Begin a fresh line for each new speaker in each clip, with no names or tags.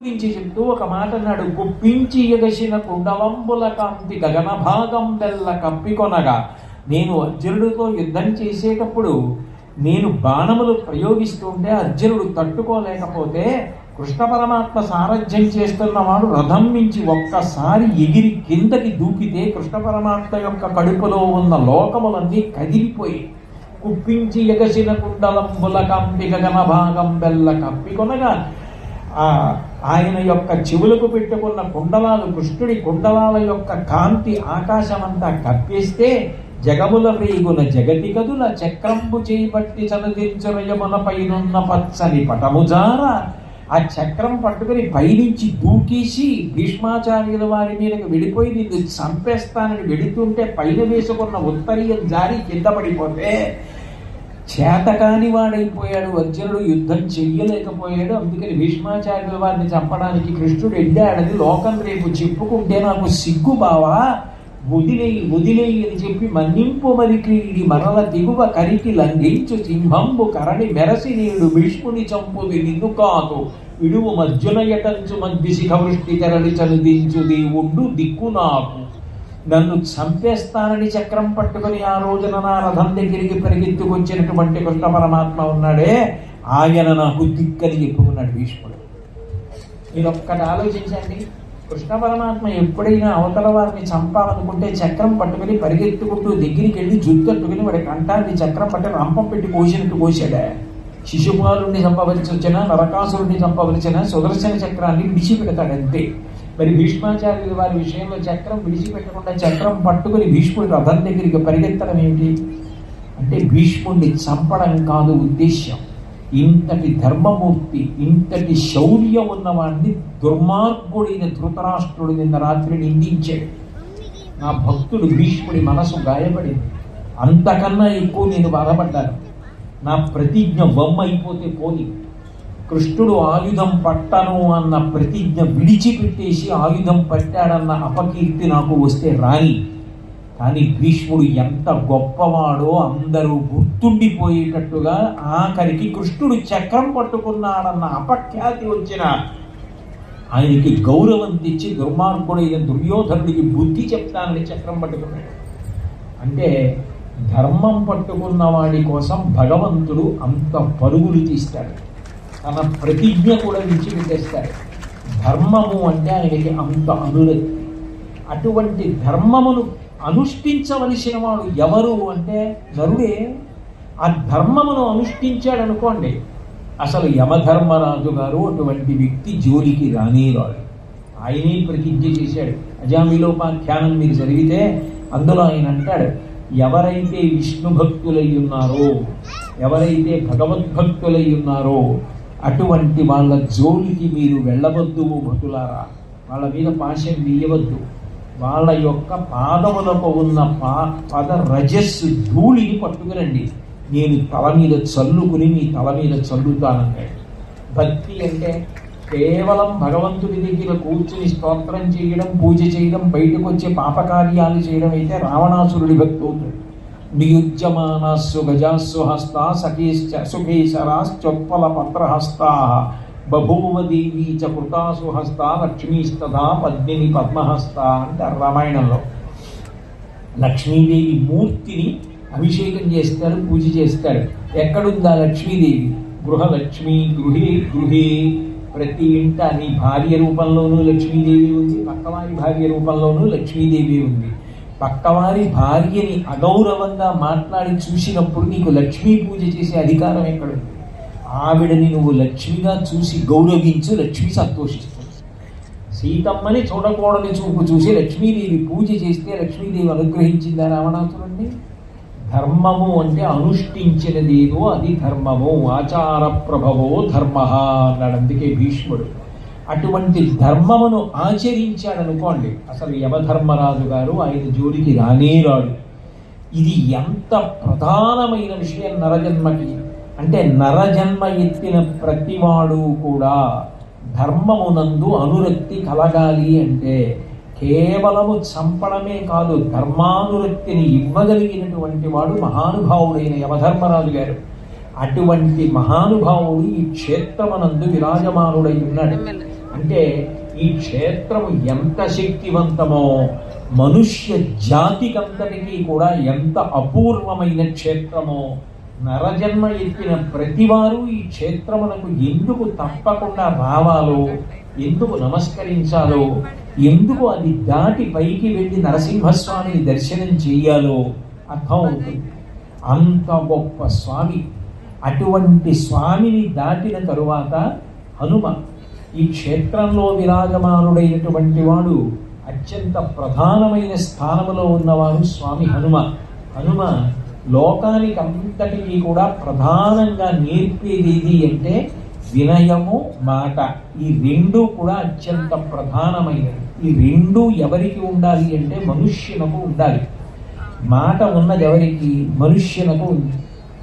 గురించి చెప్తూ ఒక మాట అన్నాడు. గుప్పించి ఎగసిన కుండలంబుల కాంతి గగన భాగం వెళ్ళ కప్పికొనగా నేను అర్జునుడితో యుద్ధం చేసేటప్పుడు నేను బాణములు ప్రయోగిస్తుంటే అర్జునుడు తట్టుకోలేకపోతే కృష్ణ పరమాత్మ సారథ్యం చేస్తున్నవాడు రథం నుంచి ఒక్కసారి ఎగిరి కిందకి దూకితే కృష్ణ పరమాత్మ యొక్క కడుపులో ఉన్న లోకములన్నీ కదిలిపోయి కుప్పించి ఎగసిన కుండలంబుల కంపి గగన భాగం బెల్ల కప్పికొనగా ఆయన యొక్క చెవులకు పెట్టుకున్న కుండలాలు కృష్ణుడి కుండలాల యొక్క కాంతి ఆకాశమంతా కప్పేస్తే జగముల రేగున జగతి గదుల చక్రంబు చేయబట్టి చనుదించురయమున పైనున్న పచ్చని పటముజార ఆ చక్రం పట్టుకుని పైనుంచి దూకేసి భీష్మాచార్యుల వారి మీదకి వెళ్ళిపోయి నిన్ను చంపేస్తానని వెళుతుంటే పైన వేసుకున్న ఉత్తరీయం జారి కింద పడిపోతే చేతకాని వాడైపోయాడు అర్జునుడు యుద్ధం చెయ్యలేకపోయాడు. అందుకని భీష్మాచార్యుల వారిని చంపడానికి కృష్ణుడు ఎడ్డాడని లోకం రేపు చెప్పుకుంటే నాకు సిగ్గు బావా? వదిలేయి వదిలేయి అని చెప్పి మన్నింపు మరిక్రీడి మరల దిగువ కరికి లంఘించు సింహంబు కరణి మెరసి నీడు భీష్ముని చంపుది నిన్ను కాదు. విడువు మర్జున యటంచు మధ్య శిఖవృష్టి తెరలి చనుదించు ఉండు దిక్కు నాకు. నన్ను చంపేస్తానని చక్రం పట్టుకుని ఆ రోజున నా రథం దగ్గరికి పరిగెత్తుకొచ్చినటువంటి కృష్ణ పరమాత్మ ఉన్నాడే ఆయన నాకు దిక్కని చెప్పుకున్నాడు భీష్ముడు. మీరు ఒక్కటి ఆలోచించండి కృష్ణ పరమాత్మ ఎప్పుడైనా అవతల వారిని చంపాలనుకుంటే చక్రం పట్టుకుని పరిగెత్తుకుంటూ దగ్గరికి వెళ్ళి జుత్తట్టుకుని వాడి కంఠాన్ని చక్రం పట్టి రంపం పెట్టి కోసినట్టు కోసాడే శిశుపాలుని చంపవలసి వచ్చినా నరకాసురుణ్ణి చంపవలసిన సుదర్శన చక్రాన్ని విడిచిపెడతాడంతే. మరి భీష్మాచార్యుల వారి విషయంలో చక్రం విడిచిపెట్టకుండా చక్రం పట్టుకుని భీష్ముడి రథం దగ్గరికి పరిగెత్తడం ఏంటి అంటే భీష్ముడిని చంపడం కాదు ఉద్దేశ్యం. ఇంతటి ధర్మమూర్తి ఇంతటి శౌర్యం ఉన్నవాడిని దుర్మార్గుడైన ధృతరాష్ట్రుడు నిన్న రాత్రి నిందించాడు. నా భక్తుడు భీష్ముడి మనసు గాయపడింది. అంతకన్నా ఎక్కువ నేను బాధపడ్డాను. నా ప్రతిజ్ఞ వమ్మ అయిపోతే పోని. కృష్ణుడు ఆయుధం పట్టను అన్న ప్రతిజ్ఞ విడిచిపెట్టేసి ఆయుధం పట్టాడన్న అపకీర్తి నాకు వస్తే రాని. కానీ భీష్ముడు ఎంత గొప్పవాడో అందరూ గుర్తుండిపోయేటట్టుగా ఆఖరికి కృష్ణుడు చక్రం పట్టుకున్నాడన్న అపఖ్యాతి వచ్చిన ఆయనకి గౌరవం తెచ్చి దుర్మార్గుడైన దుర్యోధనుడికి బుద్ధి చెప్తానని చక్రం పట్టుకున్నాడు. అంటే ధర్మం పట్టుకున్న వాడి కోసం భగవంతుడు అంత పరుగులు తీస్తాడు. తన ప్రతిజ్ఞ కూడా విడిచిపెట్టేస్తాడు ధర్మము అంటే ఆయనకి అంత అనురక్తి అటువంటి ధర్మమును అనుష్ఠించవలసిన వాడు ఎవరు అంటే నరుడే. ఆ ధర్మమును అనుష్ఠించాడు అనుకోండి అసలు యమధర్మరాజు గారు అటువంటి వ్యక్తి జోలికి రానేవాడు ఆయనే ప్రతిజ్ఞ చేశాడు. అజామిలోపాఖ్యానం మీరు జరిగితే అందులో ఆయన అంటాడు ఎవరైతే విష్ణు భక్తులై ఉన్నారో ఎవరైతే భగవద్భక్తులై ఉన్నారో అటువంటి వాళ్ళ జోలికి మీరు వెళ్ళవద్దు భటులారా. వాళ్ళ మీద పాశం వేయవద్దు. వాళ్ళ యొక్క పాదములకు ఉన్న పా పద రజస్సు ధూళిని పట్టుకురండి. నేను తల మీద చల్లుకుని మీ తల మీద చల్లుతానన్నాడు. భక్తి అంటే కేవలం భగవంతుడి దగ్గర కూర్చుని స్తోత్రం చేయడం పూజ చేయడం బయటకు వచ్చే పాపకార్యాలు చేయడం అయితే రావణాసురుడి భక్తి అవుతుంది నియుజ్యమానాస్సు గజాస్సు హస్తా సఖీశ్చ సుఖేశరాశ్చొప్పల పత్రహస్తా బభూవదేవీ చ కృతాసు హస్త లక్ష్మీస్తథా పద్మిని పద్మహస్త అంటారు రామాయణంలో లక్ష్మీదేవి మూర్తిని అభిషేకం చేస్తాడు పూజ చేస్తాడు ఎక్కడుందా లక్ష్మీదేవి? గృహలక్ష్మి గృహే గృహే. ప్రతి ఇంట నీ భార్య రూపంలోనూ లక్ష్మీదేవి ఉంది పక్కవారి భార్య రూపంలోనూ లక్ష్మీదేవి ఉంది. పక్కవారి భార్యని అగౌరవంగా మాట్లాడి చూసినప్పుడు నీకు లక్ష్మీ పూజ చేసే అధికారం ఎక్కడుంది? ఆవిడని నువ్వు లక్ష్మిగా చూసి గౌరవించు లక్ష్మి సంతోషిస్తుంది సీతమ్మని చూడకూడని చూపు చూసి లక్ష్మీదేవి పూజ చేస్తే లక్ష్మీదేవి అనుగ్రహించిందా రావణాసురుణ్ణి? ధర్మము అంటే అనుష్ఠించినదేదో అది ధర్మము. ఆచార ప్రభవో ధర్మ అన్నాడు. అందుకే భీష్ముడు. అటువంటి ధర్మమును ఆచరించాడనుకోండి. అసలు యమధర్మరాజు గారు ఆయన జోలికి రానే రాడు. ఇది ఎంత ప్రధానమైన విషయం నరజన్మకి. అంటే నరజన్మ ఎత్తిన ప్రతివాడు కూడా ధర్మమునందు అనురక్తి కలగాలి అంటే కేవలము చంపడమే కాదు ధర్మానురక్తిని ఇవ్వగలిగినటువంటి వాడు మహానుభావుడైన యమధర్మరాజు గారు. అటువంటి మహానుభావుడు ఈ క్షేత్రమనందు విరాజమానుడై ఉన్నాడు. అంటే ఈ క్షేత్రము ఎంత శక్తివంతమో మనుష్య జాతికంతటికీ కూడా ఎంత అపూర్వమైన క్షేత్రమో నరజన్మ ఎత్తిన ప్రతివారు ఈ క్షేత్రమునకు ఎందుకు తప్పకుండా రావాలో ఎందుకు నమస్కరించాలో ఎందుకు అది దాటి పైకి వెళ్ళి నరసింహస్వామిని దర్శనం చేయాలో అర్థం అవుతుంది. అంత గొప్ప స్వామి. అటువంటి స్వామిని దాటిన తరువాత హనుమ ఈ క్షేత్రంలో విరాజమానుడైనటువంటి వాడు అత్యంత ప్రధానమైన స్థానములో ఉన్నవారు స్వామి హనుమ. హనుమ లోకానికి అంతటికీ కూడా ప్రధానంగా నేర్పేది ఏది అంటే వినయము మాట. ఈ రెండు కూడా అత్యంత ప్రధానమైనవి. ఈ రెండు ఎవరికి ఉండాలి అంటే మనుష్యునకు ఉండాలి. మాట ఉన్నది ఎవరికి? మనుష్యునకు ఉంది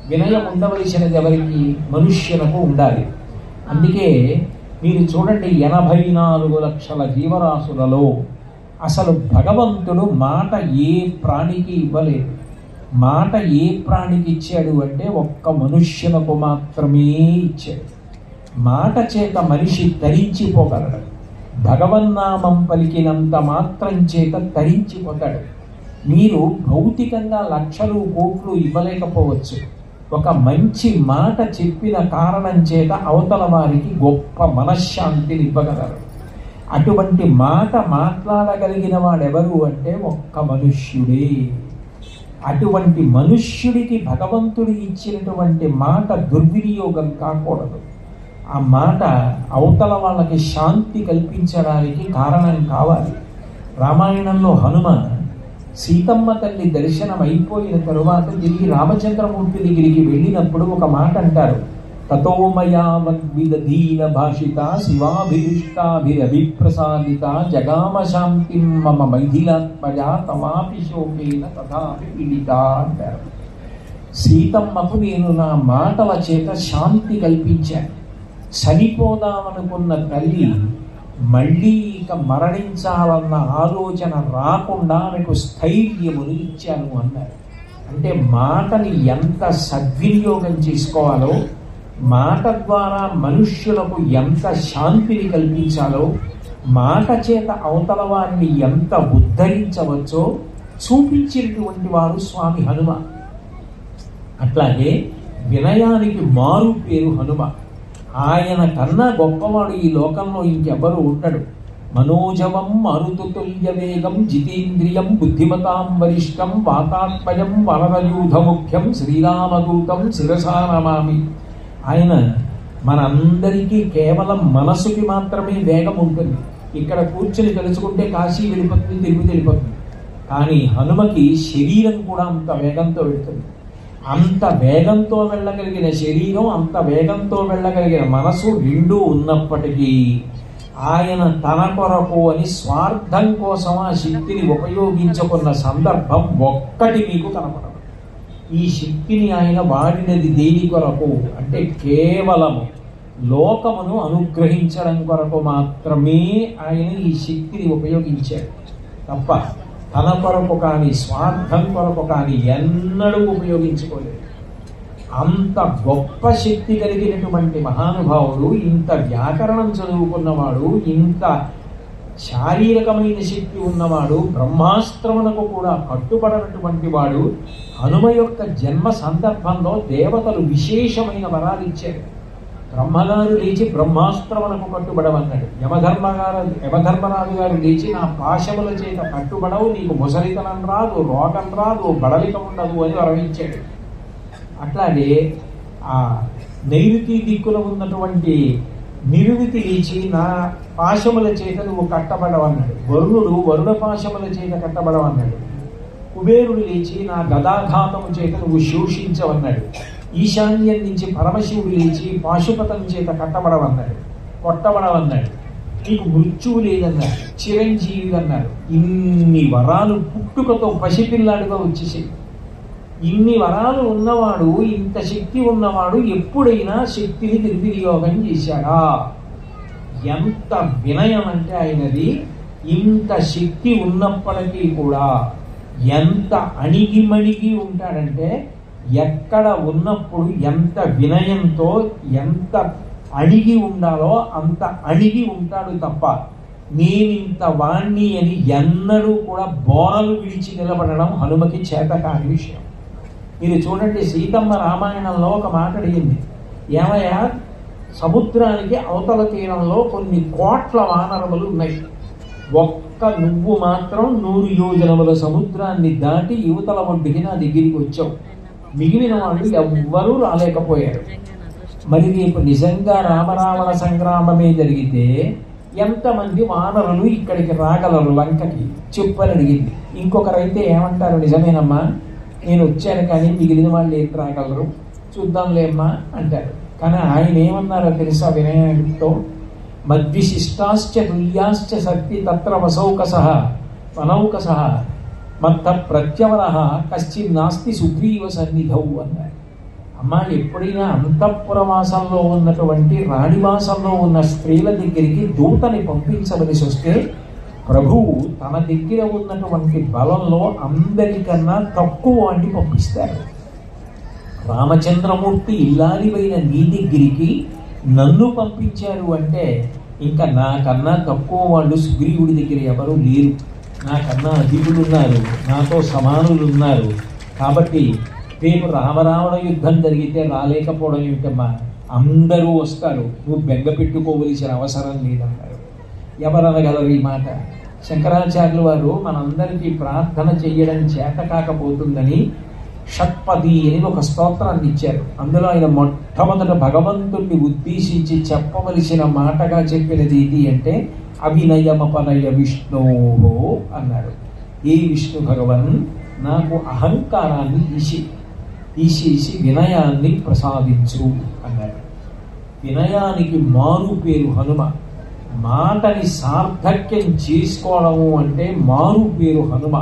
వినయం ఉండవలసినది ఎవరికి? మనుష్యునకు ఉండాలి. అందుకే మీరు చూడండి ఎనభై నాలుగు లక్షల జీవరాశులలో అసలు భగవంతుడు మాట ఏ ప్రాణికి ఇవ్వలేదు. మాట ఏ ప్రాణికి ఇచ్చాడు అంటే ఒక్క మనుష్యులకు మాత్రమే ఇచ్చాడు. మాట చేత మనిషి తరించిపోగలడు. భగవన్నామం పలికినంత మాత్రం చేత తరించిపోతాడు. మీరు భౌతికంగా లక్షలు కోట్లు ఇవ్వలేకపోవచ్చు. ఒక మంచి మాట చెప్పిన కారణం చేత అవతల వారికి గొప్ప మనశ్శాంతిని ఇవ్వగలరు. అటువంటి మాట మాట్లాడగలిగిన వాడెవరు అంటే ఒక్క మనుష్యుడే. అటువంటి మనుష్యుడికి భగవంతుడు ఇచ్చినటువంటి మాట దుర్వినియోగం కాకూడదు. ఆ మాట అవతల వాళ్ళకి శాంతి కల్పించడానికి కారణం కావాలి. రామాయణంలో హనుమ సీతమ్మ తల్లి దర్శనం అయిపోయిన తరువాత తిరిగి రామచంద్రమూర్తి దగ్గరికి వెళ్ళినప్పుడు ఒక మాట అంటారు. తతోమయావద్విదధీన భాషిత శివాభిరిష్టాభిరభిప్రసాదిత జగామ శాంతి మమ మైథిలాత్మజ తమాపి శోకేన తథాపి పీడిత అంటారు. సీతమ్మకు నేను నా మాటల చేత శాంతి కల్పించాను. చనిపోదామనుకున్న తల్లి మళ్ళీ ఇక మరణించాలన్న ఆలోచన రాకుండా ఆమెకు స్థైర్యమును ఇచ్చాను అన్నారు. అంటే మాటని ఎంత సద్వినియోగం చేసుకోవాలో మాట ద్వారా మనుష్యులకు ఎంత శాంతిని కల్పించాలో మాట చేత అవతల వారిని ఎంత ఉద్ధరించవచ్చో చూపించినటువంటి వారు స్వామి హనుమ. అట్లాగే వినయానికి మారు పేరు హనుమ. ఆయన కన్నా గొప్పవాడు ఈ లోకంలో ఇంకెవ్వరు ఉండడు మనోజవం మరుతుతుల్య వేగం జితేంద్రియం బుద్ధిమతాం వరిష్టం వాతాత్మయం వరదయూధ ముఖ్యం శ్రీరామదూతం శిరసారమామి ఆయన మనందరికీ కేవలం మనసుకి మాత్రమే వేగం ఉంటుంది. ఇక్కడ కూర్చొని తెలుసుకుంటే కాశీ వెళ్ళిపోతుంది తిరుపతి వెళ్ళిపోతుంది. కానీ హనుమకి శరీరం కూడా అంత వేగంతో వెళ్తుంది. అంత వేగంతో వెళ్ళగలిగిన శరీరం అంత వేగంతో వెళ్ళగలిగిన మనసు రెండు ఉన్నప్పటికీ ఆయన తన కొరకు అని స్వార్థం కోసం ఆ శక్తిని ఉపయోగించుకున్న సందర్భం ఒక్కటి మీకు కనపడదు. ఈ శక్తిని ఆయన వాడినది దేని కొరకు? అంటే కేవలం లోకమును అనుగ్రహించడం కొరకు మాత్రమే ఆయన ఈ శక్తిని ఉపయోగించాడు. తప్ప తన కొరకు కానీ స్వార్థం కొరకు కానీ ఎన్నడూ ఉపయోగించుకోలేదు. అంత గొప్ప శక్తి కలిగినటువంటి మహానుభావుడు ఇంత వ్యాకరణం చదువుకున్నవాడు ఇంత శారీరకమైన శక్తి ఉన్నవాడు బ్రహ్మాస్త్రమునకు కూడా కట్టుబడినటువంటి వాడు హనుమ యొక్క జన్మ సందర్భంలో దేవతలు విశేషమైన వరాలు ఇచ్చారు బ్రహ్మగారు లేచి బ్రహ్మాస్త్రమునకు కట్టుబడమన్నాడు. యమధర్మగారు యమధర్మరాజు గారు లేచి నా పాశముల చేత కట్టుబడవు నీకు ముసలితనం రాదు రోగం రాదు బడలిక ఉండదు అని వరవించాడు అట్లాగే ఆ నైరుతి దిక్కున ఉన్నటువంటి నిరువితి లేచి నా పాశముల చేత నువ్వు కట్టబడవన్నాడు. వరుణుడు వరుణ పాశముల చేత కట్టబడవన్నాడు. కుబేరుడు లేచి నా గదాఘాతము చేత నువ్వు శోషించవన్నాడు. ఈశాన్యం నుంచి పరమశివుడు లేచి పాశుపతం చేత కట్టబడవన్నాడు కొట్టబడవన్నాడు నీకు మృత్యువు లేదన్నాడు. చిరంజీవి అన్నాడు ఇన్ని వరాలు పుట్టుకతో పసిపిల్లాడుగా వచ్చేసాయి. ఇన్ని వరాలు ఉన్నవాడు ఇంత శక్తి ఉన్నవాడు ఎప్పుడైనా శక్తిని దుర్వినియోగం చేశాడా? ఎంత వినయం అంటే ఆయనది ఇంత శక్తి ఉన్నప్పటికీ కూడా ఎంత అణిగిమణిగి ఉంటాడంటే ఎక్కడ ఉన్నప్పుడు ఎంత వినయంతో ఎంత అణిగి ఉండాలో అంత అణిగి ఉంటాడు తప్ప నేనింత వాణ్ణి అని ఎన్నడూ కూడా బోనలు విడిచి నిలబడడం హనుమకి చేత కాని విషయం. మీరు చూడండి సీతమ్మ రామాయణంలో ఒక మాట అడిగింది. ఏమయ్యా? సముద్రానికి అవతల తీరంలో కొన్ని కోట్ల వానరములు ఉన్నాయి. ఒక్క నువ్వు మాత్రం నూరు యోజనముల సముద్రాన్ని దాటి యువతల ఒడ్డుకి నా దగ్గరికి వచ్చావు. మిగిలిన వాళ్ళు ఎవ్వరూ రాలేకపోయారు. మరి రేపు నిజంగా రామరావణ సంగ్రామమే జరిగితే ఎంతమంది వానరులు ఇక్కడికి రాగలరు లంకకి? చెప్పని అడిగింది. ఇంకొకరైతే ఏమంటారు? నిజమేనమ్మా నేను వచ్చాను కానీ మిగిలిన వాళ్ళు ఏం రాగలరు? చూద్దాంలేమ్మా అంటారు. కానీ ఆయన ఏమన్నారో తెలుసా వినయంతో? మద్విశిష్టాశ్చ తుల్యాశ్చ శక్తి తత్ర వసౌకస వనౌకస. మత్త ప్రత్యవర కశ్చిన్ నాస్తి సుగ్రీవ సన్నిధౌ అన్నారు అమ్మ ఎప్పుడైనా అంతఃపురవాసంలో ఉన్నటువంటి రాణివాసంలో ఉన్న స్త్రీల దగ్గరికి దూతని పంపించవలసి వస్తే ప్రభువు తన దగ్గర ఉన్నటువంటి బలంలో అందరికన్నా తక్కువ వాడిని పంపిస్తారు. రామచంద్రమూర్తి ఇల్లాలివైన నీ దగ్గరికి నన్ను పంపించారు అంటే ఇంకా నాకన్నా తక్కువ వాళ్ళు సుగ్రీవుడి దగ్గర ఎవరు లేరు. నాకన్నా అధికులు ఉన్నారు నాతో సమానులు ఉన్నారు కాబట్టి రేపు రామరావణ యుద్ధం జరిగితే రాలేకపోవడం ఏమిటమ్మా? అందరూ వస్తారు. నువ్వు బెంగ పెట్టుకోవలసిన అవసరం లేదన్నారు. ఎవరనగలరు ఈ మాట? శంకరాచార్యులు వారు మనందరికీ ప్రార్థన చెయ్యడం చేత కాకపోతుందని షట్పది అని ఒక స్తోత్రాన్ని ఇచ్చారు. అందులో ఆయన మొట్టమొదట భగవంతుణ్ణి ఉద్దేశించి చెప్పవలసిన మాటగా చెప్పినది ఇది అంటే అభినయమపనయ విష్ణువు అన్నాడు. ఏ విష్ణు భగవన్ నాకు అహంకారాన్ని తీసి తీసేసి వినయాన్ని ప్రసాదించు అన్నాడు. వినయానికి మారు పేరు హనుమ. మాటని సార్థక్యం చేసుకోవడము అంటే మారు పేరు హనుమ.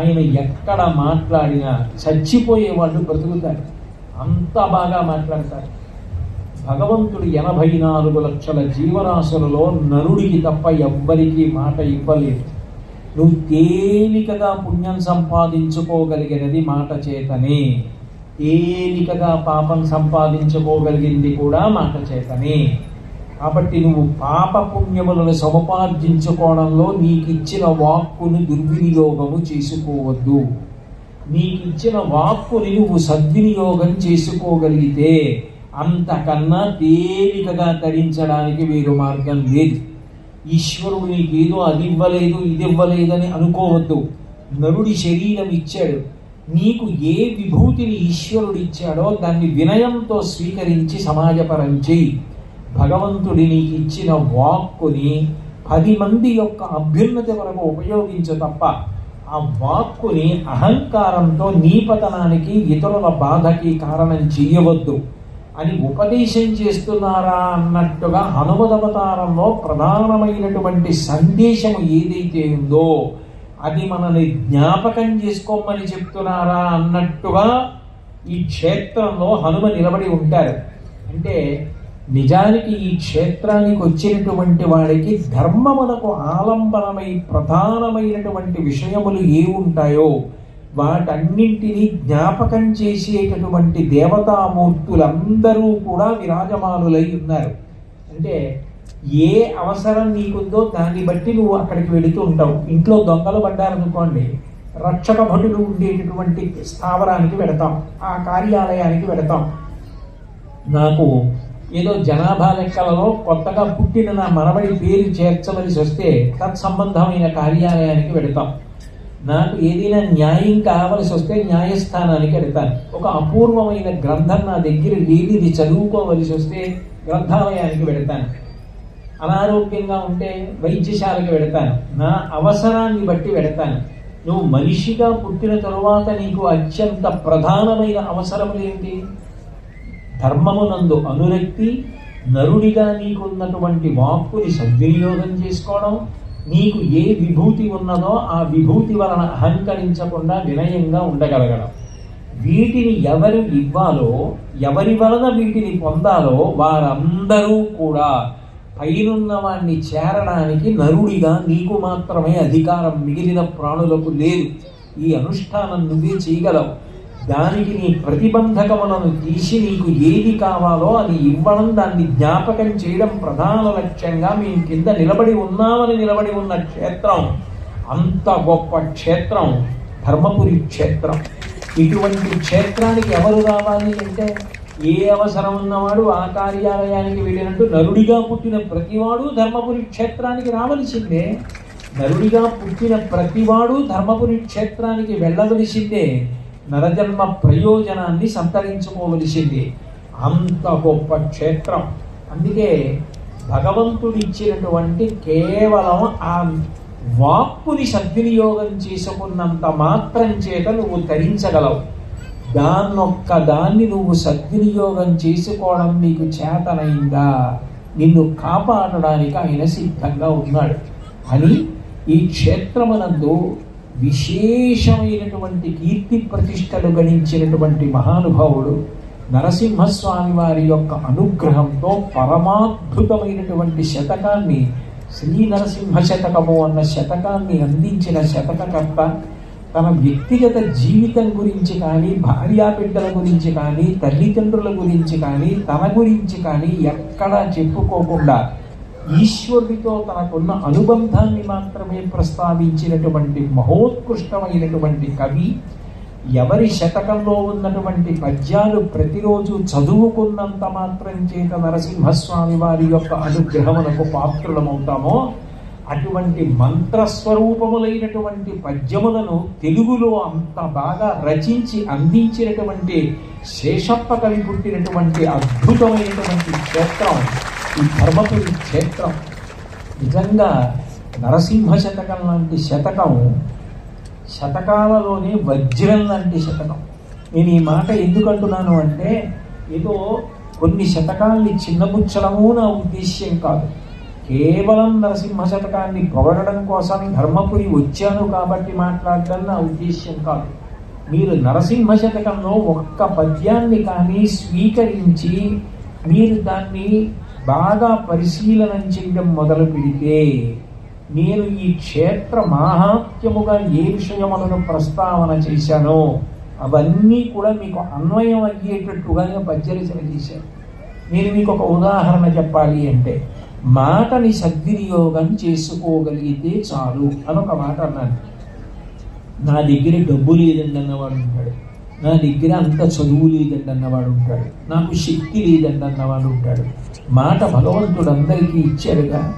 ఆయన ఎక్కడ మాట్లాడినా చచ్చిపోయే వాళ్ళు బ్రతుకుతారు. అంత బాగా మాట్లాడతారు. భగవంతుడు ఎనభై నాలుగు లక్షల జీవరాశులలో నరుడికి తప్ప ఎవ్వరికీ మాట ఇవ్వలేదు. నువ్వు తేలికగా పుణ్యం సంపాదించుకోగలిగినది మాట చేతనే. తేలికగా పాపం సంపాదించుకోగలిగింది కూడా మాట చేతనే. కాబట్టి నువ్వు పాప పుణ్యములను సముపార్జించుకోవడంలో నీకు ఇచ్చిన వాక్కును దుర్వినియోగము చేసుకోవద్దు. నీకు ఇచ్చిన వాక్కుని నువ్వు సద్వినియోగం చేసుకోగలిగితే అంతకన్నా తేలికగా తరించడానికి వేరు మార్గం లేదు. ఈశ్వరుడు నీకు ఏదో అది ఇవ్వలేదు ఇది ఇవ్వలేదని అనుకోవద్దు. నరుడి శరీరం ఇచ్చాడు. నీకు ఏ విభూతిని ఈశ్వరుడు ఇచ్చాడో దాన్ని వినయంతో స్వీకరించి సమాజపరం చేయి భగవంతుడి నీకు ఇచ్చిన వాక్కుని పది మంది యొక్క అభ్యున్నతి వరకు ఉపయోగించు తప్ప ఆ వాక్కుని అహంకారంతో నీ పతనానికి ఇతరుల బాధకి కారణం చేయవద్దు అని ఉపదేశం చేస్తున్నారా అన్నట్టుగా హనుమదవతారంలో ప్రధానమైనటువంటి సందేశం ఏదైతే ఉందో అది మనల్ని జ్ఞాపకం చేసుకోమని చెప్తున్నారా అన్నట్టుగా ఈ క్షేత్రంలో హనుమ నిలబడి ఉంటారు. అంటే నిజానికి ఈ క్షేత్రానికి వచ్చినటువంటి వాడికి ధర్మమునకు ఆలంబనమై ప్రధానమైనటువంటి విషయములు ఏ ఉంటాయో వాటన్నింటినీ జ్ఞాపకం చేసేటటువంటి దేవతామూర్తులందరూ కూడా విరాజమానులై ఉన్నారు. అంటే ఏ అవసరం నీకుందో దాన్ని బట్టి నువ్వు అక్కడికి వెళుతూ ఉంటావు. ఇంట్లో దొంగలు పడ్డారనుకోండి రక్షక భటులు ఉండేటటువంటి స్థావరానికి వెడతాం ఆ కార్యాలయానికి వెడతాం నాకు ఏదో జనాభా లెక్కలలో కొత్తగా పుట్టిన నా మనవడి పేరు చేర్చవలసి వస్తే తత్సంబంధమైన కార్యాలయానికి వెడతాం నాకు ఏదైనా న్యాయం కావలసి వస్తే న్యాయస్థానానికి వెడతాను ఒక అపూర్వమైన గ్రంథం నా దగ్గర లేనిది చదువుకోవలసి వస్తే గ్రంథాలయానికి పెడతాను అనారోగ్యంగా ఉంటే వైద్యశాలకు వెడతాను నా అవసరాన్ని బట్టి పెడతాను నువ్వు మనిషిగా పుట్టిన తరువాత నీకు అత్యంత ప్రధానమైన అవసరములు ఏంటి? ధర్మమునందు అనురక్తి నరుడిగా నీకున్నటువంటి వాక్కుని సద్వినియోగం చేసుకోవడం నీకు ఏ విభూతి ఉన్నదో ఆ విభూతి వలన అహంకరించకుండా వినయంగా ఉండగలగడం. వీటిని ఎవరు ఇవ్వాలో ఎవరి వలన వీటిని పొందాలో వారందరూ కూడా పైనున్న వాణ్ణి చేరడానికి నరుడిగా నీకు మాత్రమే అధికారం మిగిలిన ప్రాణులకు లేదు. ఈ అనుష్ఠానం నువ్వే చేయగలవు. దానికి నీ ప్రతిబంధకములను తీసి నీకు ఏది కావాలో అది ఇవ్వడం దాన్ని జ్ఞాపకం చేయడం ప్రధాన లక్ష్యంగా మేము కింద నిలబడి ఉన్నామని నిలబడి ఉన్న క్షేత్రం. అంత గొప్ప క్షేత్రం. ధర్మపురి క్షేత్రం. ఇటువంటి క్షేత్రానికి ఎవరు రావాలి అంటే ఏ అవసరం ఉన్నవాడు ఆ కార్యాలయానికి వెళ్ళినట్టు నరుడిగా పుట్టిన ప్రతివాడు ధర్మపురి క్షేత్రానికి రావలసిందే. నరుడిగా పుట్టిన ప్రతివాడు ధర్మపురి క్షేత్రానికి వెళ్ళవలసిందే. నరజన్మ ప్రయోజనాన్ని సంతరించుకోవలసింది. అంత గొప్ప క్షేత్రం. అందుకే భగవంతుడు ఇచ్చినటువంటి కేవలం ఆ వాక్కుని సద్వినియోగం చేసుకున్నంత మాత్రం చేత నువ్వు తరించగలవు దాన్నొక్క దాన్ని నువ్వు సద్వినియోగం చేసుకోవడం నీకు చేతనైందా? నిన్ను కాపాడడానికి ఆయన సిద్ధంగా ఉన్నాడు. అని ఈ క్షేత్రమునందు విశేషమైనటువంటి కీర్తి ప్రతిష్టలు గణించినటువంటి మహానుభావుడు నరసింహస్వామి వారి యొక్క అనుగ్రహంతో పరమాద్భుతమైనటువంటి శతకాన్ని శ్రీ నరసింహ శతకము అన్న శతకాన్ని అందించిన శతకకర్త తన వ్యక్తిగత జీవితం గురించి కానీ భార్యాబిడ్డల గురించి కానీ తల్లిదండ్రుల గురించి కానీ తన గురించి కానీ ఎక్కడా చెప్పుకోకుండా ఈశ్వరుడితో తనకున్న అనుబంధాన్ని మాత్రమే ప్రస్తావించినటువంటి మహోత్కృష్టమైనటువంటి కవి ఎవరి శతకంలో ఉన్నటువంటి పద్యాలు ప్రతిరోజు చదువుకున్నంత మాత్రం చేత నరసింహస్వామి వారి యొక్క అనుగ్రహమునకు పాత్రులమవుతామో అటువంటి మంత్రస్వరూపములైనటువంటి పద్యములను తెలుగులో అంత బాగా రచించి అందించినటువంటి శేషప్ప కవి పుట్టినటువంటి అద్భుతమైనటువంటి క్షేత్రం. ఈ ధర్మపురి క్షేత్రం. నిజంగా నరసింహ శతకం లాంటి శతకం శతకాలలోనే వజ్రం లాంటి శతకం. నేను ఈ మాట ఎందుకు అంటున్నాను అంటే ఏదో కొన్ని శతకాల్ని చిన్నపుచ్చడము నా ఉద్దేశ్యం కాదు. కేవలం నరసింహ శతకాన్ని పొగడడం కోసం ధర్మపురి వచ్చాను కాబట్టి మాట్లాడడం నా ఉద్దేశ్యం కాదు. మీరు నరసింహ శతకంలో ఒక్క పద్యాన్ని కానీ స్వీకరించి మీరు దాన్ని బాగా పరిశీలన చేయడం మొదలు పెడితే నేను ఈ క్షేత్ర మాహాత్యముగా ఏ విషయములను ప్రస్తావన చేశానో అవన్నీ కూడా మీకు అన్వయం అయ్యేటట్టుగానే పద్యరచన చేశాను. నేను మీకు ఒక ఉదాహరణ చెప్పాలి అంటే మాటని సద్వినియోగం చేసుకోగలిగితే చాలు అని ఒక మాట అన్నాను. నా దగ్గర డబ్బు లేదండి అన్నవాడు ఉంటాడు. నా దగ్గర అంత చదువు లేదండి అన్నవాడు ఉంటాడు. నాకు శక్తి లేదండి అన్నవాడు ఉంటాడు. మాట భగవంతుడు అందరికీ ఇచ్చాడుగా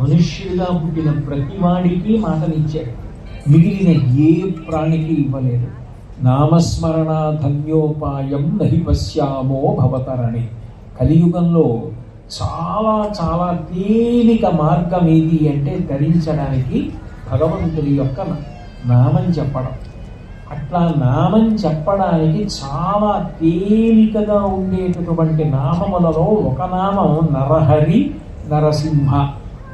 మనుష్యుడిగా పుట్టిన ప్రతివాడికి మాటనిచ్చాడు. మిగిలిన ఏ ప్రాణికి ఇవ్వలేదు. నామస్మరణ ధన్యోపాయం నహి పశ్యామో భవతరణి. కలియుగంలో చాలా చాలా తేలిక మార్గం ఏది అంటే ధరించడానికి భగవంతుడి యొక్క నామం చెప్పడం. అట్లా నామం చెప్పడానికి చాలా తేలికగా ఉండేటటువంటి నామములలో ఒక నామం నరహరి నరసింహ.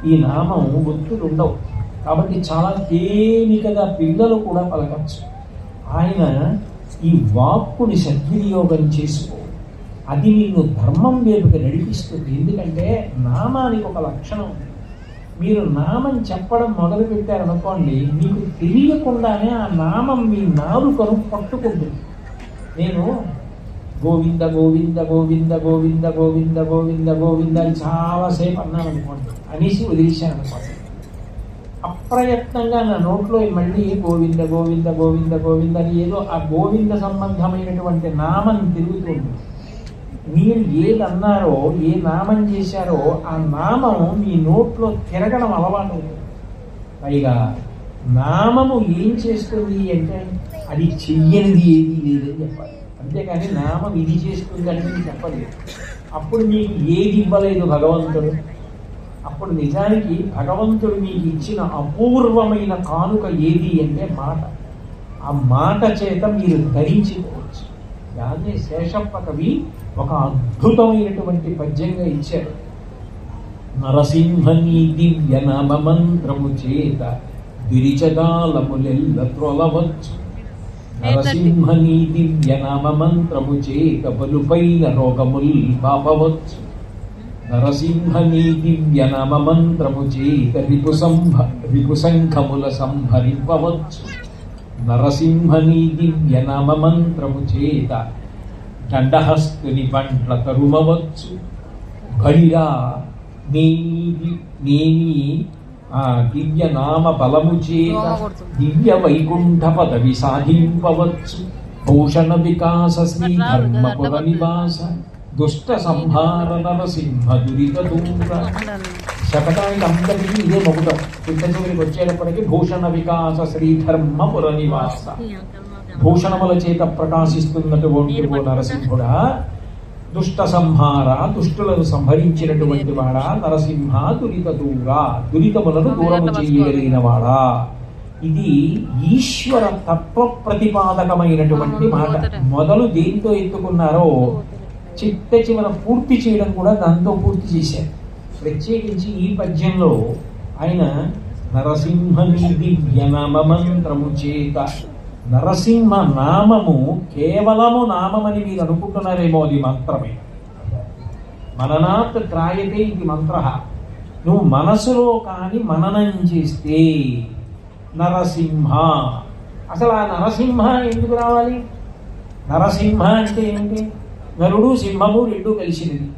ఈ నామం ఒత్తులు ఉండవు కాబట్టి చాలా తేలికగా పిల్లలు కూడా పలకచ్చు. ఆయన ఈ వాక్కుని సద్వినియోగం చేసుకో. అది నిన్ను ధర్మం వైపుకి నడిపిస్తుంది. ఎందుకంటే నామానికి ఒక లక్షణం ఉంది. మీరు నామం చెప్పడం మొదలు పెట్టారనుకోండి మీకు తెలియకుండానే ఆ నామం మీ నాలుకను పట్టుకుంటుంది. నేను గోవింద గోవింద గోవింద గోవింద గోవింద గోవింద గోవింద అని చాలాసేపు అన్నాను అనుకోండి అనేసి వదిలేశాను అనుకోండి అప్రయత్నంగా నా నోట్లో మళ్ళీ గోవింద గోవింద గోవింద గోవింద అని ఏదో ఆ గోవింద సంబంధమైనటువంటి నామం తిరుగుతుంది మీరు ఏది అన్నారో ఏ నామం చేశారో ఆ నామం మీ నోట్లో తిరగడం అలవాటు. పైగా నామము ఏం చేస్తుంది అంటే అది చెయ్యనిది ఏది లేదని చెప్పాలి. అంతేకాని నామం ఇది చేస్తుంది అని చెప్పలేదు. అప్పుడు మీకు ఏది ఇవ్వలేదు భగవంతుడు? అప్పుడు నిజానికి భగవంతుడు మీకు ఇచ్చిన అపూర్వమైన కానుక ఏది అంటే మాట. ఆ మాట చేత మీరు ధరించుకోవచ్చు. దాన్ని శేషప్ప కవి ఒక అద్భుతమైనటువంటి పద్యంగా ఇచ్చారు. నరసింహని దివ్య నామ మంత్రము చేత దిరిచగాలములెల్ల త్రొలవచ్చు. నరసింహని దివ్య నామ మంత్రము చేత బలుపైన రోగముల్ పాపవచ్చు. నరసింహని దివ్య నామ మంత్రము చేత రిపుసంభ సంభ రిపు సంఖముల సంహరింపవచ్చు. నరసింహని దివ్య నామ మంత్రము చేత దండహస్తుని పంట్ల తరుమవచ్చు బలిరా నేని నేని దివ్య నామ బలము చేత దివ్య వైకుంఠ పదవి సాధింపవచ్చు భూషణ వికాస శ్రీ ధర్మపుర నివాస దుష్ట సంహార నరసింహ దురిత దూర శపథానికి అందరికీ ఇదే మొగుటం చిట్ట చివరికి వచ్చేటప్పటికి భూషణ వికాస శ్రీ ధర్మపుర నివాస భూషణముల చేత ప్రకాశిస్తున్నటువంటి ఓ నరసింహుడా. దుష్ట సంహార దుష్టులను సంహరించినటువంటి వాడా? నరసింహ దురిత దూర. దురితములను దూరము చేయగలిగిన వాడా? ఇది ఈశ్వర తత్వ ప్రతిపాదకమైనటువంటి మాట. మొదలు దేంతో ఎత్తుకున్నారో చిట్ట చివర పూర్తి చేయడం కూడా దాంతో పూర్తి చేశారు. ప్రత్యేకించి ఈ పద్యంలో ఆయన నరసింహని దివ్య నామ మంత్రము చేత నరసింహ నామము కేవలము నామమని మీరు అనుకుంటున్నారేమో అది మంత్రమే. మననాత్ క్రాయతే ఇది మంత్ర. నువ్వు మనసులో కాని మననం చేస్తే నరసింహ. అసలు ఆ నరసింహ ఎందుకు రావాలి? నరసింహ అంటే ఏంటి నరుడు సింహము రెండు కలిసినది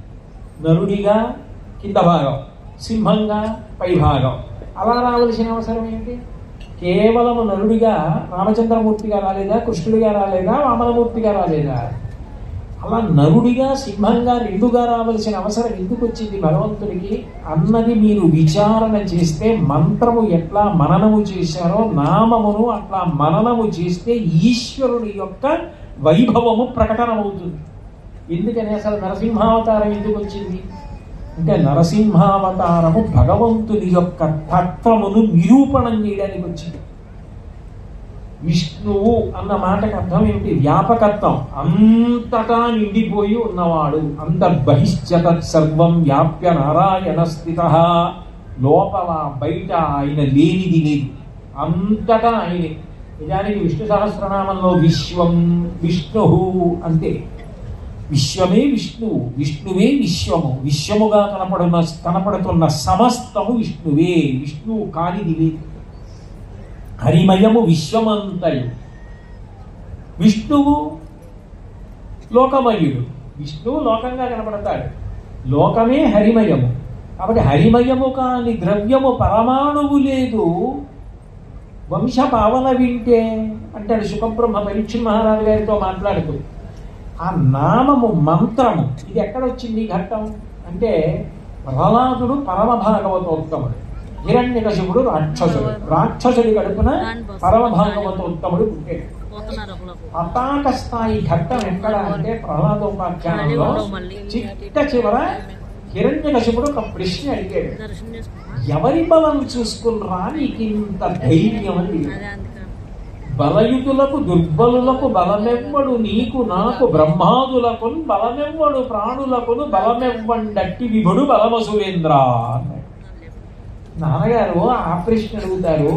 నరుడిగా కింద భాగం సింహంగా పై భాగం. అలా రావలసిన అవసరం ఏంటి కేవలము నరుడిగా రామచంద్రమూర్తిగా రాలేదా కృష్ణుడిగా రాలేదా వామనమూర్తిగా రాలేదా? అలా నరుడిగా సింహంగా రెండుగా రావలసిన అవసరం ఎందుకు వచ్చింది భగవంతుడికి? అన్నది మీరు విచారణ చేస్తే మంత్రము ఎట్లా మననము చేశారో నామమును అట్లా మననము చేస్తే ఈశ్వరుడి యొక్క వైభవము ప్రకటనమవుతుంది. ఎందుకని అసలు నరసింహావతారం ఎందుకు వచ్చింది? అంటే నరసింహావతారము భగవంతుని యొక్క తత్వమును నిరూపణం చేయడానికి వచ్చింది. విష్ణువు అన్న మాటకు అర్థం ఏమిటి? వ్యాపకత్వం. అంతటా నిండిపోయి ఉన్నవాడు. అంతర్బహిష్యత సర్వం వ్యాప్య నారాయణ స్థిత. లోపల బయట ఆయన లేనిది లేదు. అంతటా ఆయనే. నిజానికి విష్ణు సహస్రనామంలో విశ్వం విష్ణు అంతే విశ్వమే విష్ణువు విష్ణువే విశ్వము. విశ్వముగా కనపడున్న కనపడుతున్న సమస్తము విష్ణువే. విష్ణువు కానిది హరిమయము విశ్వమంతయు. విష్ణువు లోకమయుడు. విష్ణువు లోకంగా కనపడతాడు. లోకమే హరిమయము. కాబట్టి హరిమయము కాని ద్రవ్యము పరమాణువు లేదు. వంశ పావన వింటే అంటాడు సుఖబ్రహ్మ పరీక్ష మహారాజు గారితో మాట్లాడుతూ ఆ నామము మంత్రము. ఇది ఎక్కడ వచ్చింది ఈ ఘట్టం? అంటే ప్రహ్లాదుడు పరమ భాగవతోత్తముడు హిరణ్యకశిపుడు రాక్షసుడు. రాక్షసుడి గడుపున పరమ భాగవతోత్తముడు పుట్టాడు. పతాక స్థాయి ఘట్టం ఎక్కడ అంటే ప్రహ్లాదోపాఖ్యానంలో చిట్ట చివర హిరణ్యకశిపుడు ఒక ప్రశ్న అడిగాడు. ఎవరి బలం చూసుకున్నరా నీకు ఇంత ధైర్యం అని బలయుతులకు దుర్బలులకు బలమెవ్వడు నీకు నాకు బ్రహ్మాదులకు బలమెవ్వడు ప్రాణులకును బలమెవ్వండట్టి విభుడు బలమ సురేంద్ర నాన్నగారు ఆ ప్రశ్న అడుగుతారు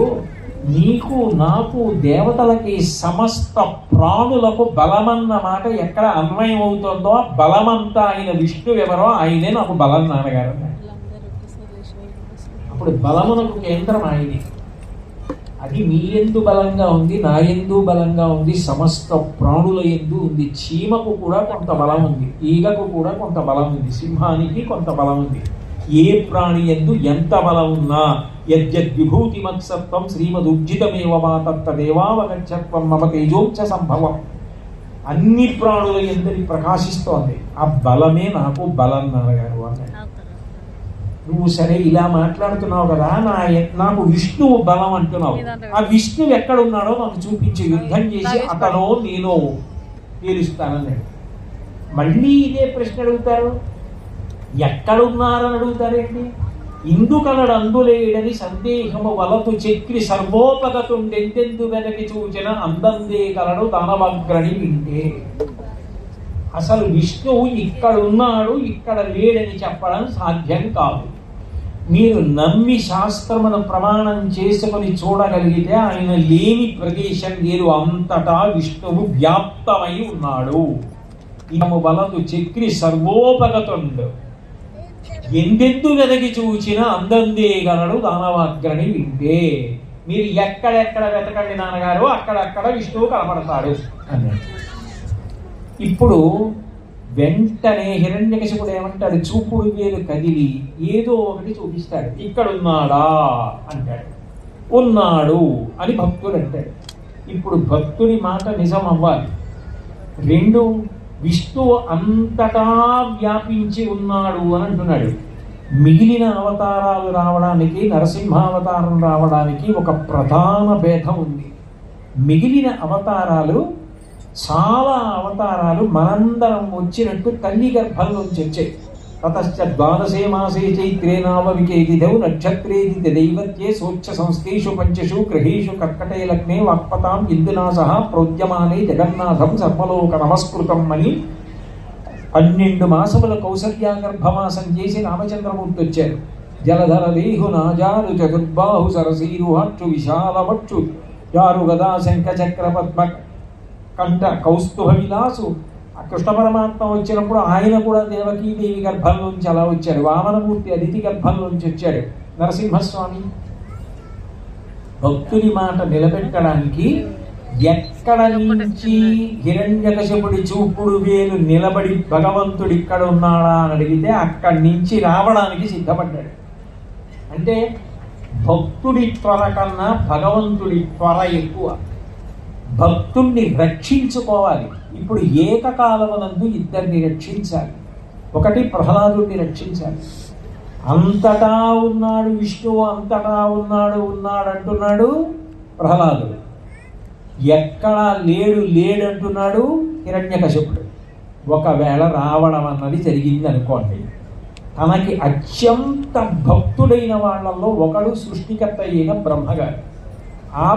నీకు నాకు దేవతలకి సమస్త ప్రాణులకు బలమన్న మాట ఎక్కడ అన్వయం అవుతుందో బలమంతా ఆయన విష్ణు ఎవరో ఆయనే నాకు బలం నాన్నగారు అప్పుడు బలమునకు కేంద్రం ఆయనే. అది మీ ఎందు బలంగా ఉంది నా ఎందు బలంగా ఉంది సమస్త ప్రాణుల ఎందు ఉంది. చీమకు కూడా కొంత బలం ఉంది ఈగకు కూడా కొంత బలం ఉంది సింహానికి కొంత బలం ఉంది. ఏ ప్రాణి ఎందు ఎంత బలం ఉన్నా యద్యద్విభూతి మత్సత్వం శ్రీమదుర్జితమేవ మా తత్తదేవావగచ్చత్వం మమ తేజోచ్చ సంభవం. అన్ని ప్రాణుల ఎందరి ప్రకాశిస్తోంది. ఆ బలమే నాకు బలం నాన్నగారు అన్నాడు. నువ్వు సరే ఇలా మాట్లాడుతున్నావు కదా నా నాకు విష్ణువు బలం అంటున్నావు. ఆ విష్ణువు ఎక్కడున్నాడో నాకు చూపించి యుద్ధం చేసి అతనో నేను తేలుస్తానన్నాడు మళ్ళీ ఇదే ప్రశ్న అడుగుతారు. ఎక్కడున్నారని అడుగుతారేంటి ఇందుకలడు అందులేడని సందేహము వలతు చక్రి సర్వోపగతుండెంతెందు వెనక చూచిన అందందే కలడు దానవగ్రని వింటే. అసలు విష్ణువు ఇక్కడ ఉన్నాడు ఇక్కడ లేడని చెప్పడం సాధ్యం కాదు. మీరు నమ్మి శాస్త్రమును ప్రమాణం చేసుకొని చూడగలిగితే ఆయన లేని ప్రదేశం మీరు అంతటా విష్ణువు వ్యాప్తమై ఉన్నాడు. ఇదము వలదు చక్రి సర్వోపగతుండు. ఎందెందు వెదకి చూచిన అందందే గలడు దానవాగ్రని వింటే. మీరు ఎక్కడెక్కడ వెతకండి నాన్నగారు అక్కడక్కడ విష్ణువు కనపడతాడు. అన్నాడు. ఇప్పుడు వెంటనే హిరణ్యకశిపుడు ఏమంటాడు? చూపుడు వేలు కదిలి ఏదో ఒకటి చూపిస్తాడు. ఇక్కడ ఉన్నాడా అంటాడు. ఉన్నాడు అని భక్తుడు అంటాడు. ఇప్పుడు భక్తుని మాట నిజం అవ్వాలి. రెండు విష్ణువు అంతటా వ్యాపించి ఉన్నాడు అని అంటున్నాడు. మిగిలిన అవతారాలు రావడానికి నరసింహావతారం రావడానికి ఒక ప్రధాన భేదం ఉంది. మిగిలిన అవతారాలు చాలా అవతారాలు మనందరం వచ్చినట్టు తల్లి గర్భంలోంచి వచ్చాయి తతశ్చ ద్వాదశే మాసే చైత్రే నామవికేతిదౌ నక్షత్రేది దైవత్యే సోచ్చ సంస్థేషు పంచషు గ్రహీషు కర్కటే లగ్నే వాక్పతాం ఇందునా సహా ప్రోద్యమానే జగన్నాథం సర్వలోక నమస్కృతం అని పన్నెండు మాసముల కౌసల్యా గర్భమాసం చేసి రామచంద్రమూర్తి వచ్చారు. జలధర దేహు నాజారు చతుర్బాహు సరసీరుహక్షు విశాలవక్షు. జారు గదా శంఖ చక్ర పద్మ కంఠ కౌస్తుభ విలాసు. ఆ కృష్ణ పరమాత్మ వచ్చినప్పుడు ఆయన కూడా దేవకీదేవి గర్భంలోంచి అలా వచ్చాడు. వామనమూర్తి అతిథి గర్భంలోంచి వచ్చాడు. నరసింహస్వామి భక్తుని మాట నిలబెట్టడానికి ఎక్కడ నుంచి హిరణ్యకశపుడి చూపుడు వేలు నిలబడి భగవంతుడు ఇక్కడ ఉన్నాడా అని అడిగితే అక్కడి నుంచి రావడానికి సిద్ధపడ్డాడు. అంటే భక్తుడి త్వర కన్నా భగవంతుడి త్వర ఎక్కువ. భక్తుణ్ణి రక్షించుకోవాలి. ఇప్పుడు ఏకకాలమునందు ఇద్దరిని రక్షించాలి. ఒకటి ప్రహ్లాదుడిని రక్షించాలి. అంతటా ఉన్నాడు విష్ణువు అంతటా ఉన్నాడు ఉన్నాడు అంటున్నాడు ప్రహ్లాదుడు ఎక్కడా లేడు లేడు అంటున్నాడు హిరణ్యకశపుడు. ఒకవేళ రావడం అన్నది జరిగింది అనుకోండి తనకి అత్యంత భక్తుడైన వాళ్ళల్లో ఒకడు సృష్టికర్త అయిన బ్రహ్మగారు ఆ